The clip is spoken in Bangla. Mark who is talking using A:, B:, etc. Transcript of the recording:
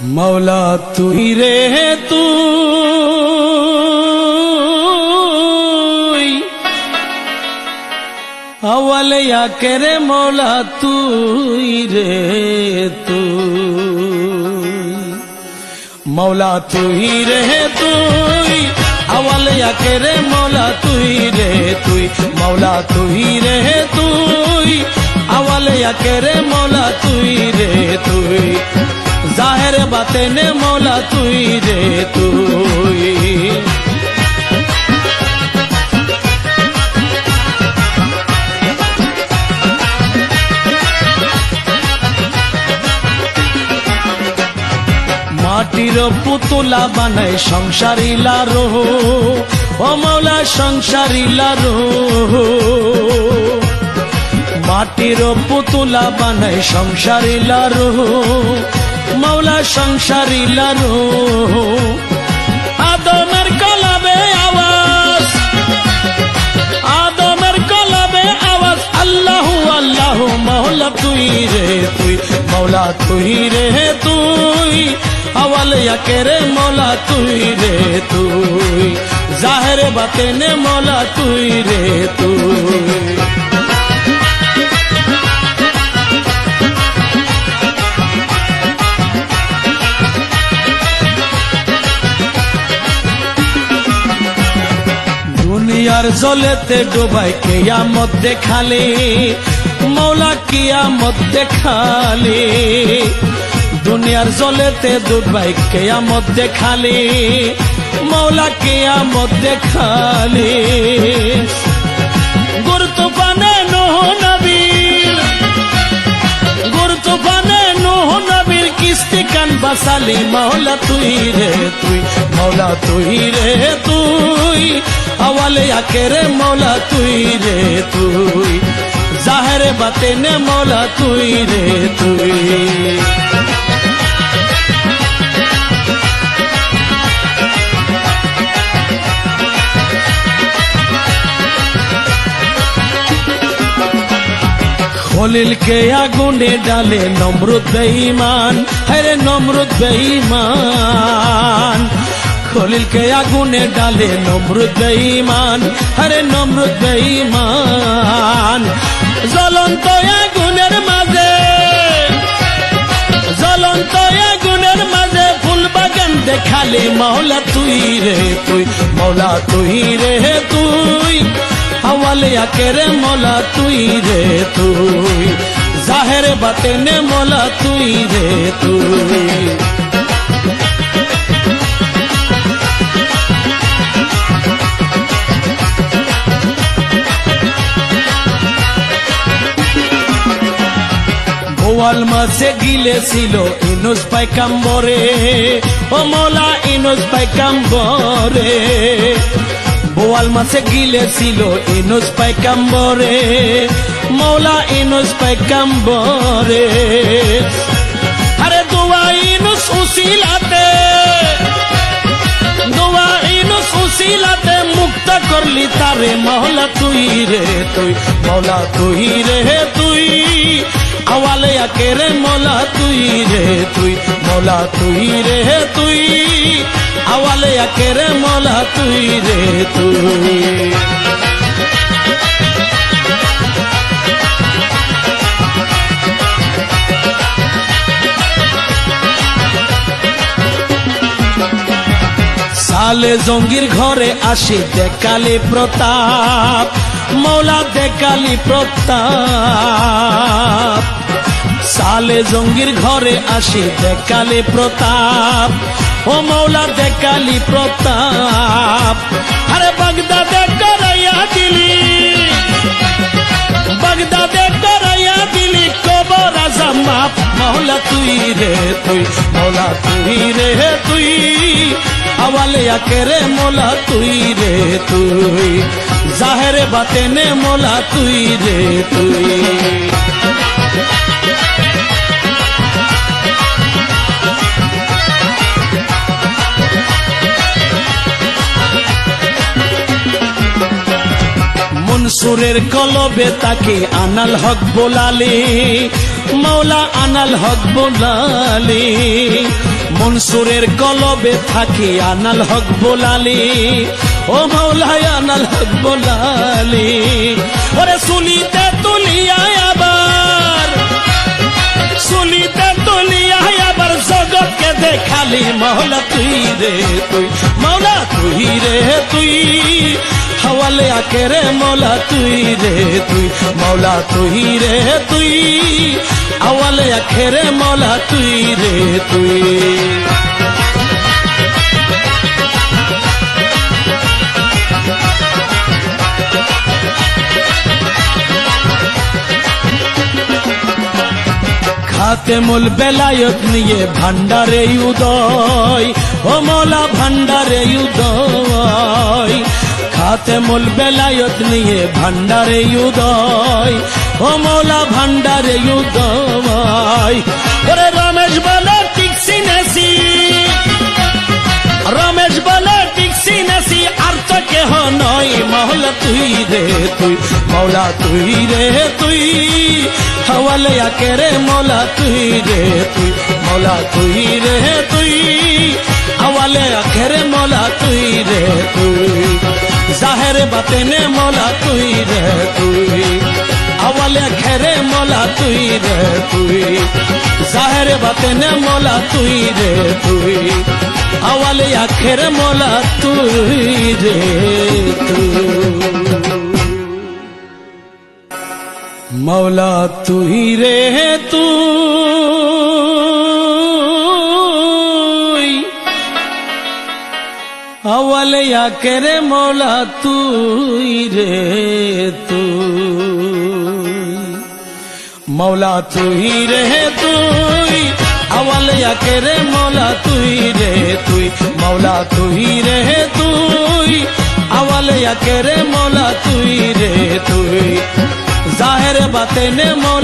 A: মৌলা তুই রে তুই আওয়ালে আকে রে মৌলা তুই রে তুই মৌলা তুই রে তুই আওয়ালে আকে রে মৌলা তুই রে তুই মৌলা তুই রে তুই আওয়ালে আকে রে মৌলা তুই রে তুই জাহের বাতেনে মৌলা তুই রে তুই। মাটির পুতুলা বানায় সংসারী লারো ও মৌলা সংসারী লারো মাটির পুতুলা বানায় সংসারী লারো মৌলা সংসারী লারো আদমের কলাবে আওয়াজ, আদমের কলাবে আওয়াজ, আল্লাহু আল্লাহু মৌলা তুই রে তুই মৌলা তুই রে তুই, আওয়াল রে মৌলা তুই রে তুই, জাহের বাতেনে মৌলা তুই রে তুই। দুনিয়ার জলেতে ডুবাই কেয়ামত দেখালে, মৌলা কিয়ামত দেখালে। দুনিয়ার জলেতে ডুবাই কেয়ামত দেখালে, মৌলা কিয়ামত দেখালে। গুরুত্বপানে কান বাসালি মাওলা তুই রে তুই, মাওলা তুই রে তুই। আওয়ালে আকে রে মৌলা তুই রে তুই। জাহের বাতেনে মাওলা তুই রে তুই। খলিলকে আগুনে ডালে নমরুদ বেঈমান। হরে নমরুদ বেঈমান। খলিলকে আগুনে ডালে নমরুদ বেঈমান। হরে নমরুদ বেঈমান। জ্বলন্ত আগুনের মাঝে, জ্বলন্ত আগুনের মাঝে ফুল বাগান দেখালে মৌলা তুই রে তুই মৌলা তুই রে তুই। হওয়ালে আকেরে মৌলা তুই রে তুই জাহের বাতেনে মৌলা তুই রে তুই বোয়াল মাছে গিলেছিল ইনুস পাইকাম্বরে ও মোলা ইনুস পাইকাম্বরে বোয়াল মাছে গিলেছিল ইনুস পাইকাম্বরে মৌলা ইনুস পাইকাম্বরে। আরে দোয়া ইনুস উসিলাতে, দোয়া মুক্ত করলি তারে মহলা তুই রে তুই মৌলা তুই রে তুই। আওয়ালে আকে রে মৌলা তুই রে তুই মৌলা তুই রে তুই আওয়ালে আকে রে মৌলা তুই রে তুই সালে জঙ্গির ঘরে আসি দেখালি প্রতাপ মৌলা দেখালি প্রতাপ সালে জঙ্গির ঘরে আসি দেখালি প্রতাপ। ও মৌলা দেখালি প্রতাপ। আরে বাগদাদে করাইয়া দিলি। বাগদাদে করাইয়া দিলি কবর আজম মাপ মৌলা তুই রে, তুই মৌলা তুই রে, তুই। আওয়ালে আকে রে মোলা, তুই রে, তুই। জাহেরে বাতেনে মোলা, তুই রে, তুই। মনসুরের কলবে তাকে আনাল হক বোলালে, মাওলা আনাল হক বোলালে। মনসুরের কলবে থাকি আনাল হক বোলালে, ও মাওলায় আনাল হক বোলালি। ওরে সুলিতে তুলিয়া দেখালি মাওলা তুই রে তুই মাওলা তুই রে তুই। হওয়ালে আকে রে মৌলা তুই রে তুই মৌলা তুই রে তুই। আওয়ালে আখে রে মৌলা তুই রে তুই। খাতে মূল বেলায়ত নিয়ে ভান্ডারে উদয়। ও মৌলা ভান্ডারে উদয়। খাতে মূল বেলায়ত নিয়ে ভান্ডারে উদয়। ও মৌলা ভান্ডারে উদয়। ওরে রমেশ বলে টিকসি নেসি রমেশ বলে টিকসি নাসি আর তো কেহ নয়। মহলা তুই রে তুই মৌলা তুই রে তুই। হওয়ালে আকে রে মৌলা তুই রে তুই, মৌলা তুই রে তুই। হওয়ালে আখে রে মৌলা তুই রে তুই, জাহের বাতেনে মৌলা তুই রে তুই। আওয়ালে ঘেরে মোলা তুই রে তুই, জাহের বাতেনে মোলা তুই রে তুই। আওয়ালে আখের মোলা তুই রে তুই। মৌলা তুই রে তুই আওয়ালে আকেরে মৌলা তুই রে তুই মৌলা তুই রে তুই আওয়ালে আকেরে মৌলা তুই রে তুই মৌলা তুই রে তুই আওয়ালে আকেরে মৌলা তুই রে তুই জাহের বাতেনে মৌলা